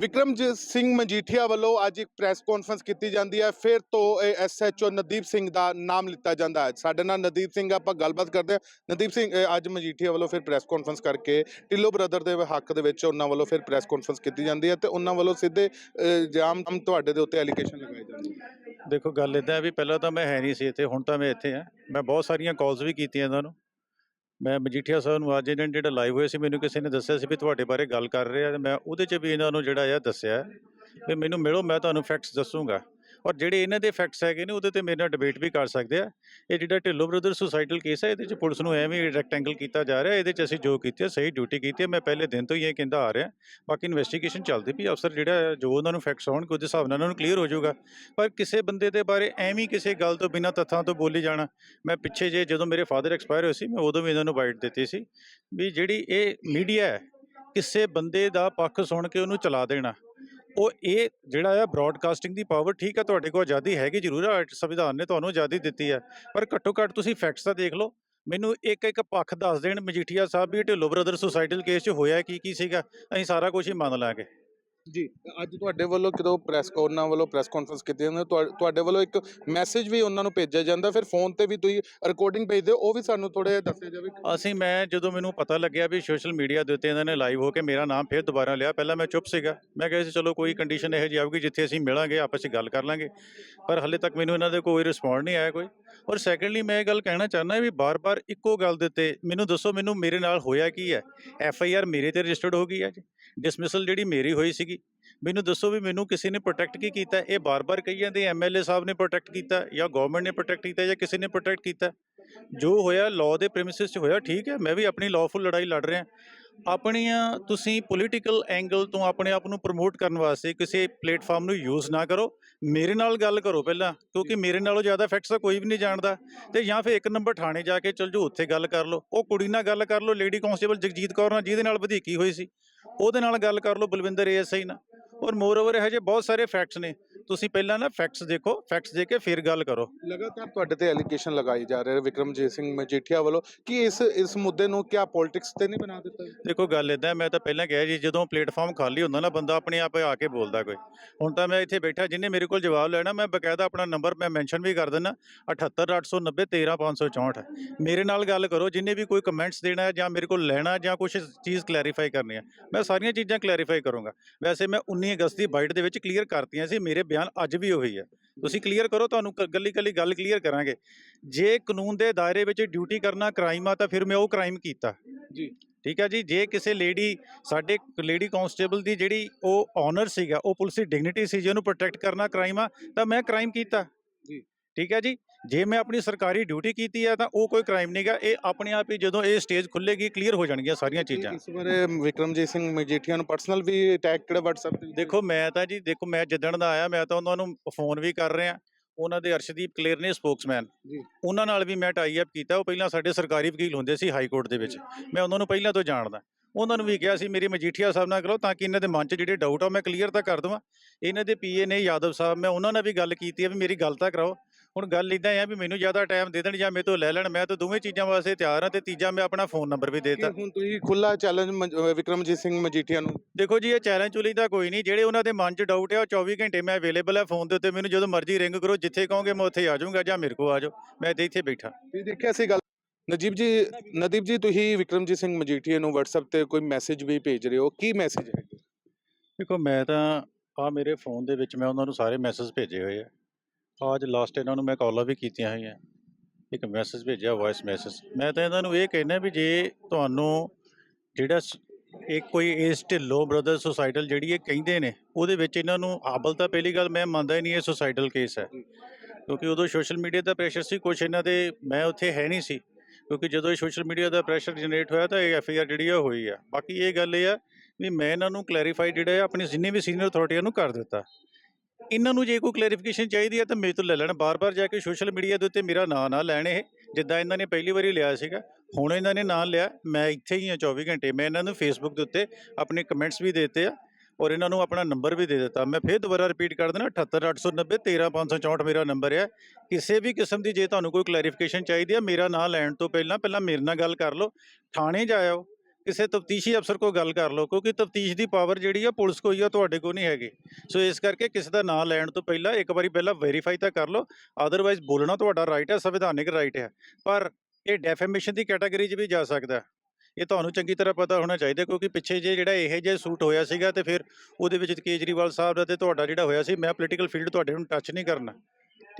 ਵਿਕਰਮਜੀਤ ਸਿੰਘ ਮਜੀਠੀਆ ਵੱਲੋਂ ਅੱਜ ਇੱਕ ਪ੍ਰੈਸ ਕਾਨਫਰੰਸ ਕੀਤੀ ਜਾਂਦੀ ਹੈ। ਫਿਰ ਤੋਂ ਐਸਐਚਓ ਨਦੀਪ ਸਿੰਘ ਦਾ ਨਾਮ ਲਿੱਤਾ ਜਾਂਦਾ ਹੈ। ਸਾਡੇ ਨਾਲ ਨਦੀਪ ਸਿੰਘ, ਆਪਾਂ ਗੱਲਬਾਤ ਕਰਦੇ ਹਾਂ। ਨਦੀਪ ਸਿੰਘ ਅੱਜ ਮਜੀਠੀਆ ਵੱਲੋਂ ਫਿਰ ਪ੍ਰੈਸ ਕਾਨਫਰੰਸ ਕਰਕੇ ਢਿੱਲੋਂ ਬ੍ਰਦਰ ਦੇ ਹੱਕ ਦੇ ਵਿੱਚ ਉਹਨਾਂ ਵੱਲੋਂ ਫਿਰ ਪ੍ਰੈਸ ਕਾਨਫਰੰਸ ਕੀਤੀ ਜਾਂਦੀ ਹੈ ਤੇ ਉਹਨਾਂ ਵੱਲੋਂ ਸਿੱਧੇ ਜਾਮ ਤੁਹਾਡੇ ਦੇ ਉੱਤੇ ਐਲੀਗੇਸ਼ਨ ਲਗਾਏ ਜਾਂਦੇ ਨੇ। ਦੇਖੋ, ਗੱਲ ਇਦਾਂ ਹੈ ਵੀ ਪਹਿਲਾਂ ਤਾਂ ਮੈਂ ਹੈ ਨਹੀਂ ਸੀ ਇੱਥੇ, ਹੁਣ ਤਾਂ ਮੈਂ ਇੱਥੇ ਆ ਮੈਂ ਬਹੁਤ ਸਾਰੀਆਂ ਕਾਲਸ ਵੀ ਕੀਤੀਆਂ ਇਹਨਾਂ ਨੂੰ। ਮੈਂ ਮਜੀਠੀਆ ਸਾਹਿਬ ਨੂੰ ਅੱਜ ਇਹਨਾਂ ਨੇ ਜਿਹੜਾ ਲਾਈਵ ਹੋਇਆ ਸੀ, ਮੈਨੂੰ ਕਿਸੇ ਨੇ ਦੱਸਿਆ ਸੀ ਵੀ ਤੁਹਾਡੇ ਬਾਰੇ ਗੱਲ ਕਰ ਰਹੇ ਆ ਤੇ ਮੈਂ ਉਹਦੇ 'ਚ ਵੀ ਇਹਨਾਂ ਨੂੰ ਜਿਹੜਾ ਆ ਦੱਸਿਆ ਵੀ ਮੈਨੂੰ ਮਿਲੋ, ਮੈਂ ਤੁਹਾਨੂੰ ਫੈਕਟਸ ਦੱਸੂਗਾ। ਔਰ ਜਿਹੜੇ ਇਹਨਾਂ ਦੇ ਫੈਕਟਸ ਹੈਗੇ ਨੇ, ਉਹਦੇ ਤੇ ਮੇਰੇ ਨਾਲ ਡਿਬੇਟ ਵੀ ਕਰ ਸਕਦੇ ਆ। ਇਹ ਜਿਹੜਾ ਢਿੱਲੋਂ ਬ੍ਰਦਰ ਸੁਸਾਈਡਲ ਕੇਸ ਹੈ ਇਹਦੇ 'ਚ ਪੁਲਿਸ ਨੂੰ ਐਵੇਂ ਰੈਕਟੈਂਗਲ ਕੀਤਾ ਜਾ ਰਿਹਾ, ਇਹਦੇ 'ਚ ਅਸੀਂ ਜੋ ਕੀਤੀ ਹੈ ਸਹੀ ਡਿਊਟੀ ਕੀਤੀ ਹੈ ਮੈਂ ਪਹਿਲੇ ਦਿਨ ਤੋਂ ਹੀ ਇਹ ਕਹਿੰਦਾ ਆ ਰਿਹਾ। ਬਾਕੀ ਇਨਵੈਸਟੀਗੇਸ਼ਨ ਚੱਲਦੀ ਵੀ ਅਫਸਰ ਜਿਹੜਾ ਜੋ ਉਹਨਾਂ ਨੂੰ ਫੈਕਟਸ ਆਉਣਗੇ, ਉਹਦੇ ਹਿਸਾਬ ਨਾਲ ਉਹਨਾਂ ਨੂੰ ਕਲੀਅਰ ਹੋ ਜਾਊਗਾ। ਪਰ ਕਿਸੇ ਬੰਦੇ ਦੇ ਬਾਰੇ ਐਵੇਂ ਕਿਸੇ ਗੱਲ ਤੋਂ ਬਿਨਾਂ ਤੱਥਾਂ ਤੋਂ ਬੋਲੀ ਜਾਣਾ, ਮੈਂ ਪਿੱਛੇ ਜੇ ਜਦੋਂ ਮੇਰੇ ਫਾਦਰ ਐਕਸਪਾਇਰ ਹੋਏ ਸੀ, ਮੈਂ ਉਦੋਂ ਵੀ ਇਹਨਾਂ ਨੂੰ ਵਾਈਟ ਦਿੱਤੀ ਸੀ। ਵੀ ਜਿਹੜੀ ਇਹ ਮੀਡੀਆ ਹੈ, ਕਿਸੇ ਬੰਦੇ ਦਾ ਪੱਖ ਸੁਣ ਕੇ ਉਹਨੂੰ ਚਲਾ ਦੇਣਾ। ਉਹ ਇਹ ਜਿਹੜਾ ਆ ਬ੍ਰਾਡਕਾਸਟਿੰਗ ਦੀ ਪਾਵਰ ਠੀਕ ਹੈ ਤੁਹਾਡੇ ਕੋਲ ਆਜ਼ਾਦੀ ਹੈਗੀ ਜ਼ਰੂਰ ਹੈ ਸੰਵਿਧਾਨ ਨੇ ਤੁਹਾਨੂੰ ਆਜ਼ਾਦੀ ਦਿੱਤੀ ਹੈ ਪਰ ਘੱਟੋ ਘੱਟ ਤੁਸੀਂ ਫੈਕਟਸ ਤਾਂ ਦੇਖ ਲਓ। ਮੈਨੂੰ ਇੱਕ ਇੱਕ ਪੱਖ ਦੱਸ ਦੇਣ ਮਜੀਠੀਆ ਸਾਹਿਬ ਵੀ ਢਿੱਲੋਂ ਬ੍ਰਦਰ ਸੁਸਾਈਡਲ ਕੇਸ 'ਚ ਹੋਇਆ ਕੀ ਕੀ ਸੀਗਾ? ਅਸੀਂ ਸਾਰਾ ਕੁਝ ਹੀ ਮੰਨ ਲਾਂਗੇ। ਜੀ। ਅੱਜ ਤੁਹਾਡੇ ਵੱਲੋਂ ਕਿਦੋਂ ਪ੍ਰੈਸ ਉਹਨਾਂ ਵੱਲੋਂ ਪ੍ਰੈਸ ਕਾਨਫਰੰਸ ਕੀਤੀ ਜਾਂਦੀ ਹੈ ਤੁਹਾ- ਤੁਹਾਡੇ ਵੱਲੋਂ ਇੱਕ ਮੈਸੇਜ ਵੀ ਉਹਨਾਂ ਨੂੰ ਭੇਜਿਆ ਜਾਂਦਾ ਫਿਰ ਫੋਨ ਤੇ ਵੀ ਤੁਸੀਂ ਰਿਕਾਰਡਿੰਗ ਭੇਜਦੇ ਹੋ ਉਹ ਵੀ ਸਾਨੂੰ ਥੋੜੇ ਦੱਸਿਆ ਜਾਵੇ ਅਸੀਂ ਮੈਂ ਜਦੋਂ ਮੈਨੂੰ ਪਤਾ ਲੱਗਿਆ ਵੀ ਸੋਸ਼ਲ ਮੀਡੀਆ ਦੇ ਉੱਤੇ ਇਹਨਾਂ ਨੇ ਲਾਈਵ ਹੋ ਕੇ ਮੇਰਾ ਨਾਮ ਫਿਰ ਦੁਬਾਰਾ ਲਿਆ ਪਹਿਲਾਂ ਮੈਂ ਚੁੱਪ ਸੀਗਾ। ਮੈਂ ਕਿਹਾ ਸੀ ਚਲੋ ਕੋਈ ਕੰਡੀਸ਼ਨ ਇਹੋ ਜਿਹੀ ਆਊਗੀ ਜਿੱਥੇ ਅਸੀਂ ਮਿਲਾਂਗੇ ਆਪਸ ਵਿੱਚ ਗੱਲ ਕਰ ਲਾਂਗੇ। ਪਰ ਹਲੇ ਤੱਕ ਮੈਨੂੰ ਇਹਨਾਂ ਦੇ ਕੋਈ ਰਿਸਪੌਂਡ ਨਹੀਂ ਆਇਆ ਕੋਈ। ਔਰ ਸੈਕੰਡਲੀ ਮੈਂ ਇਹ ਗੱਲ ਕਹਿਣਾ ਚਾਹੁੰਦਾ ਵੀ ਬਾਰ-ਬਾਰ ਇੱਕੋ ਗੱਲ ਦੇ ਉੱਤੇ ਮੈਨੂੰ ਦੱਸੋ ਮੈਨੂੰ ਮੇਰੇ ਨਾਲ ਹੋਇਆ ਕੀ ਹੈ? ਐਫ ਆਈ ਆਰ ਮੇਰੇ ਤੇ ਰਜਿਸਟਰਡ ਹੋ ਗਈ ਹੈ ਜੀ ਡਿਸਮਿਸਲ ਜਿਹੜੀ ਮੇਰੀ ਹੋਈ ਸੀਗੀ। ਮੈਨੂੰ ਦੱਸੋ ਵੀ ਮੈਨੂੰ ਕਿਸੇ ਨੇ ਪ੍ਰੋਟੈਕਟ ਕੀ ਕੀਤਾ? ਇਹ ਬਾਰ-ਬਾਰ ਕਹੀ ਜਾਂਦੇ ਐਮਐਲਏ ਸਾਹਿਬ ਨੇ ਪ੍ਰੋਟੈਕਟ ਕੀਤਾ ਜਾਂ ਗਵਰਨਮੈਂਟ ਨੇ ਪ੍ਰੋਟੈਕਟ ਕੀਤਾ ਜਾਂ ਕਿਸੇ ਨੇ ਪ੍ਰੋਟੈਕਟ ਕੀਤਾ। ਜੋ ਹੋਇਆ ਲਾਅ ਦੇ ਪ੍ਰੈਮਿਸਿਸ 'ਚ ਹੋਇਆ, ਠੀਕ ਹੈ, ਮੈਂ ਵੀ ਆਪਣੀ ਲਾਅਫੁਲ ਲੜਾਈ ਲੜ ਰਿਹਾ। ਆਪਣੀਆਂ ਤੁਸੀਂ ਪੋਲੀਟੀਕਲ ਐਂਗਲ ਤੋਂ ਆਪਣੇ ਆਪ ਨੂੰ ਪ੍ਰਮੋਟ ਕਰਨ ਵਾਸਤੇ ਕਿਸੇ ਪਲੇਟਫਾਰਮ ਨੂੰ ਯੂਜ਼ ਨਾ ਕਰੋ। ਮੇਰੇ ਨਾਲ ਗੱਲ ਕਰੋ ਪਹਿਲਾਂ, ਕਿਉਂਕਿ ਮੇਰੇ ਨਾਲੋਂ ਜ਼ਿਆਦਾ ਫੈਕਟਸ ਤਾਂ ਕੋਈ ਵੀ ਨਹੀਂ ਜਾਣਦਾ। ਤੇ ਜਾਂ ਫਿਰ ਇੱਕ ਨੰਬਰ ਥਾਣੇ ਜਾ ਕੇ ਚਲ ਜਾਓ, ਉੱਥੇ ਗੱਲ ਕਰ ਲਓ। ਉਹ ਕੁੜੀ ਨਾਲ ਗੱਲ ਕਰ ਲਓ ਲੇਡੀ ਕਾਂਸਟੇਬਲ ਜਗਜੀਤ ਕੌਰ ਨਾਲ, ਜਿਹਦੇ ਨਾਲ ਵਧੀਕੀ ਹੋਈ ਸੀ। ਉਹਦੇ ਨਾਲ ਗੱਲ ਕਰ ਲਓ ਬਲਵਿੰਦਰ ਏਐਸਆਈ ਨਾਲ। ਔਰ ਮੋਰ ਓਵਰ ਇਹੋ ਜਿਹੇ ਬਹੁਤ ਸਾਰੇ ਫੈਕਟਸ ਨੇ। ਤੁਸੀਂ ਪਹਿਲਾਂ ਨਾ ਫੈਕਟਸ ਦੇਖੋ ਫੈਕਟਸ ਦੇ ਕੇ ਫਿਰ ਗੱਲ ਕਰੋ। ਲਗਾਤਾਰ ਤੁਹਾਡੇ ਤੇ ਐਲੀਗੇਸ਼ਨ ਲਗਾਈ ਜਾ ਰਹੇ ਵਿਕਰਮਜੀਤ ਸਿੰਘ ਮਜੀਠੀਆ ਵੱਲੋਂ। ਕਿ ਇਸ ਇਸ ਮੁੱਦੇ ਨੂੰ ਕਿਆ ਪੋਲਿਟਿਕਸ ਤੇ ਨਹੀਂ ਬਣਾ ਦਿੱਤਾ? ਦੇਖੋ ਗੱਲ ਇਦਾਂ ਮੈਂ ਤਾਂ ਪਹਿਲਾਂ ਕਿਹਾ ਜੀ ਜਦੋਂ ਪਲੇਟਫਾਰਮ ਖਾਲੀ ਹੁੰਦਾ ਨਾ ਬੰਦਾ ਆਪਣੇ ਆਪ ਆ ਕੇ ਬੋਲਦਾ ਕੋਈ। ਹੁਣ ਤਾਂ ਮੈਂ ਇੱਥੇ ਬੈਠਾ ਜਿਹਨੇ ਮੇਰੇ ਕੋਲ ਜਵਾਬ ਲੈਣਾ ਮੈਂ ਬਕਾਇਦਾ ਆਪਣਾ ਨੰਬਰ ਮੈਂ ਮੈਂਸ਼ਨ ਵੀ ਕਰ ਦਿੰਦਾ 78890 13564 ਮੇਰੇ ਨਾਲ ਗੱਲ ਕਰੋ ਜਿੰਨੇ ਵੀ ਕੋਈ ਕਮੈਂਟਸ ਦੇਣਾ ਹੈ ਜਾਂ ਮੇਰੇ ਕੋਲ ਲੈਣਾ ਜਾਂ ਕੁਝ ਚੀਜ਼ ਕਲੈਰੀਫਾਈ ਕਰਨੀ ਹੈ ਮੈਂ ਸਾਰੀਆਂ ਚੀਜ਼ਾਂ ਕਲੈਰੀਫਾਈ ਕਰੂੰਗਾ। ਵੈਸੇ ਮੈਂ 19 ਅਗਸਤ ਦੀ ਬਾਈਟ ਦੇ ਵਿੱਚ ਕਲੀਅਰ ਕਰਤੀਆਂ ਸੀ ਮੇਰੇ ਬਿਆਨ ਅੱਜ ਵੀ ਉਹੀ ਹੈ। ਤੁਸੀਂ ਕਲੀਅਰ ਕਰੋ ਤੁਹਾਨੂੰ ਗੱਲੀ ਗੱਲੀ ਗੱਲ ਕਲੀਅਰ ਕਰਾਂਗੇ। ਜੇ ਕਾਨੂੰਨ ਦੇ ਦਾਇਰੇ ਵਿੱਚ ਡਿਊਟੀ ਕਰਨਾ ਕ੍ਰਾਈਮ ਆ ਤਾਂ ਫਿਰ ਮੈਂ ਉਹ ਕ੍ਰਾਈਮ ਕੀਤਾ। ਜੀ। ਠੀਕ ਹੈ ਜੀ? ਜੇ ਕਿਸੇ ਲੇਡੀ ਸਾਡੇ ਲੇਡੀ ਕਾਂਸਟੇਬਲ ਦੀ ਜਿਹੜੀ ਉਹ ਆਨਰ ਸੀਗਾ ਉਹ ਪੁਲਿਸ ਦੀ ਡਿਗਨਿਟੀ ਸੀ ਜਿਹਨੂੰ ਪ੍ਰੋਟੈਕਟ ਕਰਨਾ ਕ੍ਰਾਈਮ ਆ ਤਾਂ ਮੈਂ ਕ੍ਰਾਈਮ ਕੀਤਾ। ਜੀ। ਠੀਕ ਹੈ ਜੀ? ਜੇ ਮੈਂ ਆਪਣੀ ਸਰਕਾਰੀ ਡਿਊਟੀ ਕੀਤੀ ਹੈ ਤਾਂ ਉਹ ਕੋਈ ਕ੍ਰਾਈਮ ਨਹੀਂਗਾ ਇਹ ਆਪਣੇ ਆਪ ਹੀ ਜਦੋਂ ਇਹ ਸਟੇਜ ਖੁੱਲੇਗੀ ਕਲੀਅਰ ਹੋ ਜਾਣਗੀਆਂ ਸਾਰੀਆਂ ਚੀਜ਼ਾਂ। ਇਸ ਬਾਰੇ ਵਿਕਰਮਜੀਤ ਸਿੰਘ ਮਜੀਠੀਆ ਨੂੰ ਪਰਸਨਲ ਵੀ ਅਟੈਕ ਕਿਹੜਾ WhatsApp ਤੇ ਦੇਖੋ ਮੈਂ ਤਾਂ ਜੀ ਦੇਖੋ ਮੈਂ ਜਿੱਦਣ ਦਾ ਆਇਆ ਮੈਂ ਤਾਂ ਉਹਨਾਂ ਨੂੰ ਫੋਨ ਵੀ ਕਰ ਰਿਹਾ। ਉਹਨਾਂ ਦੇ ਅਰਸ਼ਦੀਪ ਕਲੇਰ ਨੇ ਸਪੋਕਸਮੈਨ। ਉਹਨਾਂ ਨਾਲ ਵੀ ਮੈਂ ਟਾਈ ਅਪ ਕੀਤਾ। ਉਹ ਪਹਿਲਾਂ ਸਾਡੇ ਸਰਕਾਰੀ ਵਕੀਲ ਹੁੰਦੇ ਸੀ ਹਾਈ ਕੋਰਟ ਦੇ ਵਿੱਚ। ਮੈਂ ਉਹਨਾਂ ਨੂੰ ਪਹਿਲਾਂ ਤੋਂ ਜਾਣਦਾ। ਉਹਨਾਂ ਨੂੰ ਵੀ ਕਿਹਾ ਸੀ ਮੇਰੀ ਮਜੀਠੀਆ ਸਾਹਿਬ ਨਾਲ ਕਰੋ ਤਾਂ ਕਿ ਇਹਨਾਂ ਦੇ ਮਨ 'ਚ ਜਿਹੜੇ ਡਾਊਟ ਆ ਮੈਂ ਕਲੀਅਰ ਤਾਂ ਕਰ ਦਵਾਂ। ਇਹਨਾਂ ਦੇ ਪੀਏ ਨੇ ਯਾਦਵ ਸਾਹਿਬ ਮੈਂ ਉਹਨਾਂ ਨਾਲ ਵੀ ਗੱਲ ਕੀਤੀ ਹੈ ਵੀ ਮੇਰੀ ਗੱਲ ਤਾਂ ਕਰਾਓ। ਹੁਣ ਗੱਲ ਇਦਾਂ ਆ ਵੀ ਮੈਨੂੰ ਜ਼ਿਆਦਾ ਟਾਈਮ ਦੇ ਦੇਣ ਜਾਂ ਮੇਰੇ ਤੋਂ ਲੈ ਲੈਣ ਮੈਂ ਤਾਂ ਦੋਵੇਂ ਚੀਜ਼ਾਂ ਵਾਸਤੇ ਤਿਆਰ ਹਾਂ ਤੇ ਤੀਜਾ ਮੈਂ ਆਪਣਾ ਫੋਨ ਨੰਬਰ ਵੀ ਦਿੱਤਾ। ਹੁਣ ਤੁਸੀਂ ਖੁੱਲਾ ਚੈਲੰਜ ਵਿਕਰਮਜੀਤ ਸਿੰਘ ਮਜੀਠੀਆ ਨੂੰ। ਦੇਖੋ ਜੀ ਇਹ ਚੈਲੰਜ ਚੁਲੀ ਦਾ ਕੋਈ ਨਹੀਂ ਜਿਹੜੇ ਉਹਨਾਂ ਦੇ ਮਨ 'ਚ ਡਾਊਟ ਆ ਉਹ 24 ਘੰਟੇ ਮੈਂ ਅਵੇਲੇਬਲ ਹੈ ਫੋਨ ਦੇ ਉੱਤੇ ਮੈਨੂੰ ਜਦੋਂ ਮਰਜ਼ੀ ਰਿੰਗ ਕਰੋ ਜਿੱਥੇ ਕਹੋਗੇ ਮੈਂ ਉੱਥੇ ਆ ਜਾਊਂਗਾ ਜਾਂ ਮੇਰੇ ਕੋਲ ਆ ਜਾਓ ਮੈਂ ਤੇ ਇੱਥੇ ਬੈਠਾ। ਤੁਸੀਂ ਦੇਖਿਆ ਸੀ ਗੱਲ ਨਜੀਬ ਜੀ ਨਦੀਪ ਜੀ ਤੁਸੀਂ ਵਿਕਰਮਜੀਤ ਸਿੰਘ ਮਜੀਠੀਆ ਨੂੰ WhatsApp ਤੇ ਕੋਈ ਮੈਸੇਜ ਵੀ ਭੇਜ ਰਹੇ ਹੋ ਕੀ ਮੈਸੇਜ ਹੈ ਦੇਖੋ ਮੈਂ ਤਾਂ ਆ ਮੇਰੇ ਫੋਨ ਦੇ ਵਿੱਚ ਮੈਂ ਉਹਨਾਂ ਨੂੰ ਸਾਰੇ ਮੈਸੇਜ ਭੇਜੇ ਹੋਏ ਆ। ਅੱਜ ਲਾਸਟ ਇਹਨਾਂ ਨੂੰ ਮੈਂ ਕਾਲਾਂ ਵੀ ਕੀਤੀਆਂ ਹੋਈਆਂ ਇੱਕ ਮੈਸੇਜ ਭੇਜਿਆ ਵਾਇਸ ਮੈਸੇਜ ਮੈਂ ਤਾਂ ਇਹਨਾਂ ਨੂੰ ਇਹ ਕਹਿਣਾ ਵੀ ਜੇ ਤੁਹਾਨੂੰ ਜਿਹੜਾ ਸ- ਇੱਕ ਕੋਈ ਇਸ ਢਿੱਲੋਂ ਬ੍ਰਦਰ ਸੁਸਾਈਡਲ ਜਿਹੜੀ ਇਹ ਕਹਿੰਦੇ ਨੇ, ਉਹਦੇ ਵਿੱਚ ਇਹਨਾਂ ਨੂੰ ਆਬਲ ਤਾਂ ਪਹਿਲੀ ਗੱਲ ਮੈਂ ਮੰਨਦਾ ਹੀ ਨਹੀਂ ਇਹ ਸੁਸਾਈਡਲ ਕੇਸ ਹੈ। ਕਿਉਂਕਿ ਉਦੋਂ ਸੋਸ਼ਲ ਮੀਡੀਆ ਦਾ ਪ੍ਰੈਸ਼ਰ ਸੀ, ਕੁਛ ਇਹਨਾਂ ਦੇ ਮੈਂ ਉੱਥੇ ਹੈ ਨਹੀਂ ਸੀ। ਕਿਉਂਕਿ ਜਦੋਂ ਇਹ ਸੋਸ਼ਲ ਮੀਡੀਆ ਦਾ ਪ੍ਰੈਸ਼ਰ ਜਨਰੇਟ ਹੋਇਆ ਤਾਂ ਇਹ ਐਫ ਆਈ ਆਰ ਜਿਹੜੀ ਆ ਹੋਈ ਆ। ਬਾਕੀ ਇਹ ਗੱਲ ਇਹ ਆ ਵੀ ਮੈਂ ਇਹਨਾਂ ਨੂੰ ਕਲੈਰੀਫਾਈ ਜਿਹੜਾ ਆ, ਆਪਣੀ ਜਿੰਨੇ ਵੀ ਸੀਨੀਅਰ ਅਥਾਰਟੀਆਂ ਨੂੰ ਕਰ ਦਿੱਤਾ। ਇਹਨਾਂ ਨੂੰ ਜੇ ਕੋਈ ਕਲੈਰੀਫਿਕੇਸ਼ਨ ਚਾਹੀਦੀ ਹੈ ਤਾਂ ਮੇਰੇ ਤੋਂ ਲੈ ਲੈਣ। ਬਾਰ-ਬਾਰ ਜਾ ਕੇ ਸੋਸ਼ਲ ਮੀਡੀਆ ਦੇ ਉੱਤੇ ਮੇਰਾ ਨਾਂ ਨਾ ਲੈਣ ਇਹ। ਜਿੱਦਾਂ ਇਹਨਾਂ ਨੇ ਪਹਿਲੀ ਵਾਰੀ ਲਿਆ ਸੀਗਾ, ਹੁਣ ਇਹਨਾਂ ਨੇ ਨਾਂ ਲਿਆ। ਮੈਂ ਇੱਥੇ ਹੀ ਹਾਂ 24 ਘੰਟੇ। ਮੈਂ ਇਹਨਾਂ ਨੂੰ ਫੇਸਬੁੱਕ ਦੇ ਉੱਤੇ ਆਪਣੇ ਕਮੈਂਟਸ ਵੀ ਦੇ ਦਿੱਤੇ ਆ ਔਰ ਇਹਨਾਂ ਨੂੰ ਆਪਣਾ ਨੰਬਰ ਵੀ ਦੇ ਦਿੱਤਾ। ਮੈਂ ਫਿਰ ਦੁਬਾਰਾ ਰਿਪੀਟ ਕਰ ਦਿੰਦਾ 78890 13564 ਮੇਰਾ ਨੰਬਰ ਹੈ ਕਿਸੇ ਵੀ ਕਿਸਮ ਦੀ ਜੇ ਤੁਹਾਨੂੰ ਕੋਈ ਕਲੈਰੀਫਿਕੇਸ਼ਨ ਚਾਹੀਦੀ ਹੈ ਮੇਰਾ ਨਾਂ ਲੈਣ ਤੋਂ ਪਹਿਲਾਂ ਪਹਿਲਾਂ ਮੇਰੇ ਨਾਲ ਗੱਲ ਕਰ ਲਓ। ਥਾਣੇ ਜਾਇਓ। ਕਿਸੇ ਤਫਤੀਸ਼ੀ ਅਫਸਰ ਕੋਲ ਗੱਲ ਕਰ ਲਓ, ਕਿਉਂਕਿ ਤਫਤੀਸ਼ ਦੀ ਪਾਵਰ ਜਿਹੜੀ ਆ, ਪੁਲਿਸ ਕੋਲ ਹੀ ਆ, ਤੁਹਾਡੇ ਕੋਲ ਨਹੀਂ ਹੈਗੀ। ਸੋ ਇਸ ਕਰਕੇ ਕਿਸੇ ਦਾ ਨਾਂ ਲੈਣ ਤੋਂ ਪਹਿਲਾਂ ਇੱਕ ਵਾਰੀ ਪਹਿਲਾਂ ਵੈਰੀਫਾਈ ਤਾਂ ਕਰ ਲਓ ਅਦਰਵਾਈਜ਼ ਬੋਲਣਾ ਤੁਹਾਡਾ ਰਾਈਟ ਹੈ ਸੰਵਿਧਾਨਿਕ ਰਾਈਟ ਹੈ ਪਰ ਇਹ ਡੈਫੇਮੇਸ਼ਨ ਦੀ ਕੈਟਾਗਰੀ 'ਚ ਵੀ ਜਾ ਸਕਦਾ ਇਹ ਤੁਹਾਨੂੰ ਚੰਗੀ ਤਰ੍ਹਾਂ ਪਤਾ ਹੋਣਾ ਚਾਹੀਦਾ, ਕਿਉਂਕਿ ਪਿੱਛੇ ਜੇ ਜਿਹੜਾ ਇਹ ਜਿਹਾ ਸੂਟ ਹੋਇਆ ਸੀਗਾ ਤੇ ਫਿਰ ਉਹਦੇ ਵਿੱਚ ਕੇਜਰੀਵਾਲ ਸਾਹਿਬ ਦਾ ਤੇ ਤੁਹਾਡਾ ਜਿਹੜਾ ਹੋਇਆ ਸੀ, ਮੈਂ ਪੋਲੀਟੀਕਲ ਫੀਲਡ ਤੁਹਾਡੇ ਨੂੰ ਟੱਚ ਨਹੀਂ ਕਰਨਾ।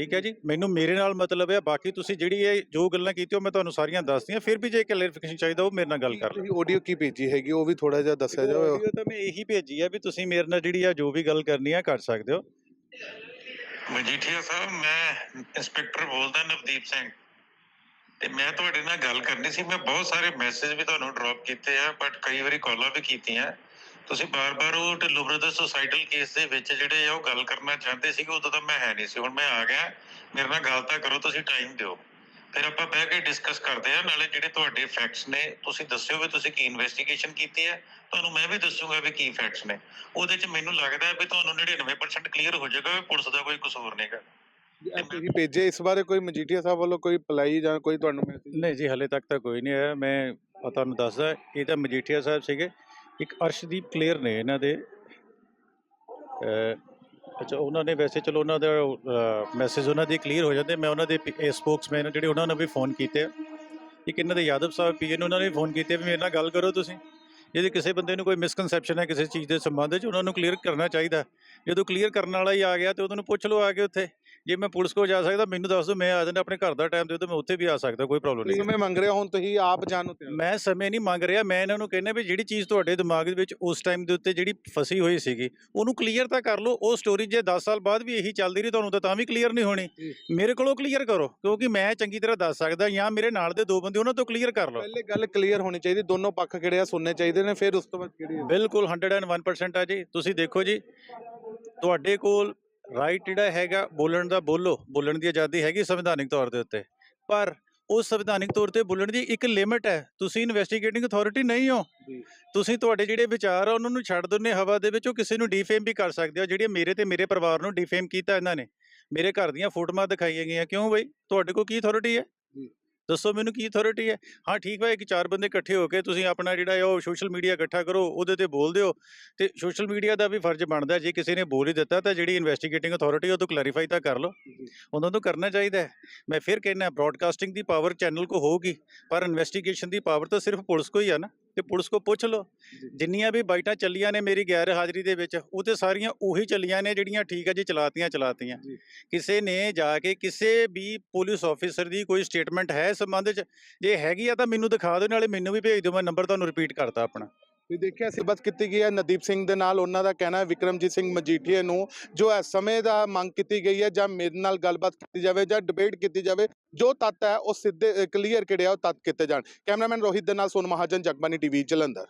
ਠੀਕ ਹੈ ਜੀ। ਮੈਨੂੰ ਮੇਰੇ ਨਾਲ ਮਤਲਬ ਹੈ ਬਾਕੀ ਤੁਸੀਂ ਜਿਹੜੀ ਇਹ ਜੋ ਗੱਲਾਂ ਕੀਤੀਆਂ ਉਹ ਮੈਂ ਤੁਹਾਨੂੰ ਸਾਰੀਆਂ ਦੱਸਤੀਆਂ ਫਿਰ ਵੀ ਜੇ ਕਲੈਰੀਫਿਕੇਸ਼ਨ ਚਾਹੀਦਾ ਉਹ ਮੇਰੇ ਨਾਲ ਗੱਲ ਕਰ ਲਓ। ਤੁਸੀਂ ਆਡੀਓ ਕੀ ਭੇਜੀ ਹੈਗੀ ਉਹ ਵੀ ਥੋੜਾ ਜਿਹਾ ਦੱਸਿਆ ਜਾਵੇ। ਆਡੀਓ ਤਾਂ ਮੈਂ ਇਹੀ ਭੇਜੀ ਆ ਵੀ ਤੁਸੀਂ ਮੇਰੇ ਨਾਲ ਜਿਹੜੀ ਆ ਜੋ ਵੀ ਗੱਲ ਕਰਨੀ ਆ ਕਰ ਸਕਦੇ ਹੋ। ਮਜੀਠੀਆ ਸਾਹਿਬ ਮੈਂ ਇੰਸਪੈਕਟਰ ਬੋਲਦਾ ਨਵਦੀਪ ਸਿੰਘ। ਤੇ ਮੈਂ ਤੁਹਾਡੇ ਨਾਲ ਗੱਲ ਕਰਨੀ ਸੀ ਮੈਂ ਬਹੁਤ ਸਾਰੇ ਮੈਸੇਜ ਵੀ ਤੁਹਾਨੂੰ ਡ੍ਰੌਪ ਕੀਤੇ ਆ ਬਟ ਕਈ ਵਾਰੀ ਕਾਲਾਂ ਵੀ ਕੀਤੀਆਂ। ਤੁਸੀਂ ਬਾਰ-ਬਾਰ ਉਹ ਢਿੱਲੋਂ ਬ੍ਰਦਰਸ ਸੁਸਾਈਡਲ ਕੇਸ ਦੇ ਵਿੱਚ ਜਿਹੜੇ ਆ ਉਹ ਗੱਲ ਕਰਨਾ ਚਾਹੁੰਦੇ ਸੀਗੇ ਉਦੋਂ ਤਾਂ ਮੈਂ ਹੈ ਨਹੀਂ ਸੀ। ਹੁਣ ਮੈਂ ਆ ਗਿਆ ਮੇਰੇ ਨਾਲ ਗੱਲ ਤਾਂ ਕਰੋ ਤੁਸੀਂ ਟਾਈਮ ਦਿਓ। ਫਿਰ ਆਪਾਂ ਬਹਿ ਕੇ ਡਿਸਕਸ ਕਰਦੇ ਆ ਨਾਲੇ ਜਿਹੜੇ ਤੁਹਾਡੇ ਫੈਕਟਸ ਨੇ ਤੁਸੀਂ ਦੱਸਿਓ ਵੀ ਤੁਸੀਂ ਕੀ ਇਨਵੈਸਟੀਗੇਸ਼ਨ ਕੀਤੀ ਹੈ। ਤੁਹਾਨੂੰ ਮੈਂ ਵੀ ਦੱਸੂਗਾ ਵੀ ਕੀ ਫੈਕਟਸ ਨੇ। ਉਹਦੇ 'ਚ ਮੈਨੂੰ ਲੱਗਦਾ ਹੈ ਵੀ ਤੁਹਾਨੂੰ 99% ਕਲੀਅਰ ਹੋ ਜਾਏਗਾ ਵੀ ਪੁਲਿਸ ਦਾ ਕੋਈ ਕਸੂਰ ਨਹੀਂਗਾ ਤੁਸੀਂ ਭੇਜੇ ਇਸ ਬਾਰੇ ਕੋਈ ਮਜੀਠੀਆ ਸਾਹਿਬ ਵੱਲੋਂ ਕੋਈ ਅਪਲਾਈ ਜਾਂ ਕੋਈ ਤੁਹਾਨੂੰ ਮੈਸੇਜ ਨਹੀਂ ਜੀ ਹਲੇ ਤੱਕ ਤਾਂ ਕੋਈ ਨਹੀਂ ਆਇਆ। ਮੈਂ ਤੁਹਾਨੂੰ ਦੱਸਦਾ ਇਹ ਤਾਂ ਮਜੀਠੀਆ ਸਾਹਿਬ ਸੀਗੇ। ਇੱਕ ਅਰਸ਼ਦੀਪ ਕਲੀਅਰ ਨੇ ਇਹਨਾਂ ਦੇ। ਅੱਛਾ, ਉਹਨਾਂ ਨੇ ਵੈਸੇ ਚਲੋ ਉਹਨਾਂ ਦਾ ਮੈਸੇਜ ਉਹਨਾਂ ਦੇ ਕਲੀਅਰ ਹੋ ਜਾਂਦੇ। ਮੈਂ ਉਹਨਾਂ ਦੇ ਸਪੋਕਸਮੈਨ ਜਿਹੜੇ ਉਹਨਾਂ ਨੂੰ ਵੀ ਫੋਨ ਕੀਤੇ ਆ। ਇੱਕ ਇਹਨਾਂ ਦੇ ਯਾਦਵ ਸਾਹਿਬ ਪੀਏ ਨੂੰ ਉਹਨਾਂ ਨੇ ਫੋਨ ਕੀਤੇ ਵੀ ਮੇਰੇ ਨਾਲ ਗੱਲ ਕਰੋ ਤੁਸੀਂ। ਜੇ ਕਿਸੇ ਬੰਦੇ ਨੂੰ ਕੋਈ ਮਿਸਕਨਸੈਪਸ਼ਨ ਹੈ ਕਿਸੇ ਚੀਜ਼ ਦੇ ਸੰਬੰਧ ਵਿੱਚ ਉਹਨਾਂ ਨੂੰ ਕਲੀਅਰ ਕਰਨਾ ਚਾਹੀਦਾ। ਜਦੋਂ ਕਲੀਅਰ ਕਰਨ ਵਾਲਾ ਹੀ ਆ ਗਿਆ ਤੇ ਉਹਨੂੰ ਪੁੱਛ ਲਓ ਆ ਕੇ ਉੱਥੇ। ਜੇ ਮੈਂ ਪੁਲਿਸ ਕੋਲ ਜਾ ਸਕਦਾ ਮੈਨੂੰ ਦੱਸ ਦਿਓ ਮੈਂ ਆ ਜਾਂਦਾ ਆਪਣੇ ਘਰ ਦਾ ਟਾਈਮ ਦੇ ਦਿਓ ਮੈਂ ਉੱਥੇ ਵੀ ਆ ਸਕਦਾ ਕੋਈ ਪ੍ਰੋਬਲਮ ਨਹੀਂ ਸਮੇਂ ਮੰਗ ਰਹੇ ਹੁਣ ਤੁਸੀਂ ਆਪ ਜਾਣੋ ਤੇ ਮੈਂ ਸਮੇਂ ਨਹੀਂ ਮੰਗ ਰਿਹਾ ਮੈਂ ਇਹਨਾਂ ਨੂੰ ਕਹਿੰਦਾ ਵੀ ਜਿਹੜੀ ਚੀਜ਼ ਤੁਹਾਡੇ ਦਿਮਾਗ ਦੇ ਵਿੱਚ ਉਸ ਟਾਈਮ ਦੇ ਉੱਤੇ ਜਿਹੜੀ ਫਸੀ ਹੋਈ ਸੀਗੀ ਉਹਨੂੰ ਕਲੀਅਰ ਤਾਂ ਕਰ ਲਓ ਉਹ ਸਟੋਰੀ ਜੇ 10 ਸਾਲ ਬਾਅਦ ਵੀ ਇਹੀ ਚੱਲਦੀ ਰਹੀ ਤੁਹਾਨੂੰ ਤਾਂ ਤਾਂ ਵੀ ਕਲੀਅਰ ਨਹੀਂ ਹੋਣੀ। ਮੇਰੇ ਕੋਲੋਂ ਕਲੀਅਰ ਕਰੋ ਕਿਉਂਕਿ ਮੈਂ ਚੰਗੀ ਤਰ੍ਹਾਂ ਦੱਸ ਸਕਦਾ ਜਾਂ ਮੇਰੇ ਨਾਲ ਦੇ ਦੋ ਬੰਦੇ ਉਹਨਾਂ ਤੋਂ ਕਲੀਅਰ ਕਰ ਲਓ। ਪਹਿਲੇ ਗੱਲ ਕਲੀਅਰ ਹੋਣੀ ਚਾਹੀਦੀ ਦੋਨੋਂ ਪੱਖ ਕਿਹੜੇ ਆ ਸੁਣਨੇ ਚਾਹੀਦੇ ਨੇ ਫਿਰ ਉਸ ਤੋਂ ਬਾਅਦ ਕਿਹੜੀ ਬਿਲਕੁਲ 101% ਆ ਜੀ। ਤੁਸੀਂ ਦੇਖੋ ਜੀ ਤੁਹਾਡੇ ਕੋਲ ਰਾਈਟ ਜਿਹੜਾ ਹੈਗਾ ਬੋਲਣ ਦਾ ਬੋਲੋ ਬੋਲਣ ਦੀ ਆਜ਼ਾਦੀ ਹੈਗੀ ਸੰਵਿਧਾਨਿਕ ਤੌਰ ਦੇ ਉੱਤੇ। ਪਰ ਉਸ ਸੰਵਿਧਾਨਿਕ ਤੌਰ ਤੇ ਬੋਲਣ ਦੀ ਇੱਕ ਲਿਮਿਟ ਹੈ। ਤੁਸੀਂ ਇਨਵੈਸਟੀਗੇਟਿੰਗ ਅਥਾਰਟੀ ਨਹੀਂ ਹੋ। ਤੁਸੀਂ ਤੁਹਾਡੇ ਜਿਹੜੇ ਵਿਚਾਰ ਆ ਉਹਨਾਂ ਨੂੰ ਛੱਡ ਦਿੰਦੇ ਹਵਾ ਦੇ ਵਿੱਚ ਉਹ ਕਿਸੇ ਨੂੰ ਡੀਫੇਮ ਵੀ ਕਰ ਸਕਦੇ ਹੋ ਜਿਹੜੇ ਮੇਰੇ ਤੇ ਮੇਰੇ ਪਰਿਵਾਰ ਨੂੰ ਡੀਫੇਮ ਕੀਤਾ ਇਹਨਾਂ ਨੇ। ਮੇਰੇ ਘਰ ਦੀਆਂ ਫੋਟੋਆਂ ਦਿਖਾਈਆਂ ਗਈਆਂ। ਕਿਉਂ ਬਈ? ਤੁਹਾਡੇ ਕੋਲ ਕੀ ਅਥਾਰਟੀ ਹੈ। ਦੱਸੋ ਮੈਨੂੰ ਕੀ ਅਥਾਰਟੀ ਹੈ? ਹਾਂ ਠੀਕ ਹੈ ਕਿ ਚਾਰ ਬੰਦੇ ਇਕੱਠੇ ਹੋ ਕੇ ਤੁਸੀਂ ਆਪਣਾ ਜਿਹੜਾ ਉਹ ਸੋਸ਼ਲ ਮੀਡੀਆ ਇਕੱਠਾ ਕਰੋ ਉਹਦੇ ਤੇ ਬੋਲ ਦਿਓ। ਤੇ ਸੋਸ਼ਲ ਮੀਡੀਆ ਦਾ ਵੀ ਫਰਜ਼ ਬਣਦਾ ਜੇ ਕਿਸੇ ਨੇ ਬੋਲ ਹੀ ਦਿੱਤਾ ਤਾਂ ਜਿਹੜੀ ਇਨਵੈਸਟੀਗੇਟਿੰਗ ਅਥਾਰਟੀ ਉਹ ਤੋਂ ਕਲੈਰੀਫਾਈ ਤਾਂ ਕਰ ਲਓ। ਉਹਨਾਂ ਤੋਂ ਕਰਨਾ ਚਾਹੀਦਾ ਹੈ। ਮੈਂ ਫਿਰ ਕਹਿੰਦਾ ਬ੍ਰਾਡਕਾਸਟਿੰਗ ਦੀ ਪਾਵਰ ਚੈਨਲ ਕੋ ਹੋਊਗੀ ਪਰ ਇਨਵੈਸਟੀਗੇਸ਼ਨ ਦੀ ਪਾਵਰ ਤਾਂ ਸਿਰਫ ਪੁਲਿਸ ਕੋ ਹੀ ਆ ਨਾ। ਤੇ ਪੁਲਿਸ ਕੋ ਪੁੱਛ ਲਓ। ਜਿੰਨੀਆਂ ਵੀ ਬਾਈਟਾਂ ਚੱਲੀਆਂ ਨੇ ਮੇਰੀ ਗੈਰ ਹਾਜ਼ਰੀ ਦੇ ਵਿੱਚ ਉਹ ਤੇ ਸਾਰੀਆਂ ਉਹੀ ਚੱਲੀਆਂ ਨੇ ਜਿਹੜੀਆਂ ਠੀਕ ਹੈ ਜੀ ਚਲਾਤੀਆਂ ਚਲਾਤੀਆਂ। ਕਿਸੇ ਨੇ ਜਾ ਕੇ ਕਿਸੇ ਵੀ ਪੁਲਿਸ ਆਫੀਸਰ ਦੀ ਕੋਈ ਸਟੇਟਮੈਂਟ ਹੈ ਇਸ ਸੰਬੰਧ ਚ? ਜੇ ਹੈਗੀ ਆ ਤਾਂ ਮੈਨੂੰ ਦਿਖਾ ਦਿਓ ਨਾਲੇ ਮੈਨੂੰ ਵੀ ਭੇਜ ਦਿਓ ਮੈਂ ਨੰਬਰ ਤੁਹਾਨੂੰ ਰਿਪੀਟ ਕਰਤਾ ਆਪਣਾ। ਤੁਸੀਂ ਦੇਖਿਆ ਸੀ ਕੀਤੀ ਗਈ ਹੈ ਨਦੀਪ ਸਿੰਘ ਦੇ ਨਾਲ, ਉਹਨਾਂ ਦਾ ਕਹਿਣਾ ਹੈ ਵਿਕਰਮਜੀਤ ਸਿੰਘ ਮਜੀਠੀਏ ਨੂੰ, ਜੋ ਇਸ ਸਮੇਂ ਦਾ ਮੰਗ ਕੀਤੀ ਗਈ ਹੈ ਜਾਂ ਮੇਰੇ ਨਾਲ ਗੱਲਬਾਤ ਕੀਤੀ ਜਾਵੇ ਜਾਂ ਡਿਬੇਟ ਕੀਤੀ ਜਾਵੇ, ਜੋ ਤੱਤ ਹੈ ਉਹ ਸਿੱਧੇ ਕਲੀਅਰ ਕਿਹੜੇ ਆ ਉਹ ਤੱਤ ਕੀਤੇ ਜਾਣ। ਕੈਮਰਾਮੈਨ ਰੋਹਿਤ ਦੇ ਨਾਲ ਸੋਨ ਮਹਾਜਨ ਜਗਬਾਨੀ ਟੀਵੀ, ਜਲੰਧਰ।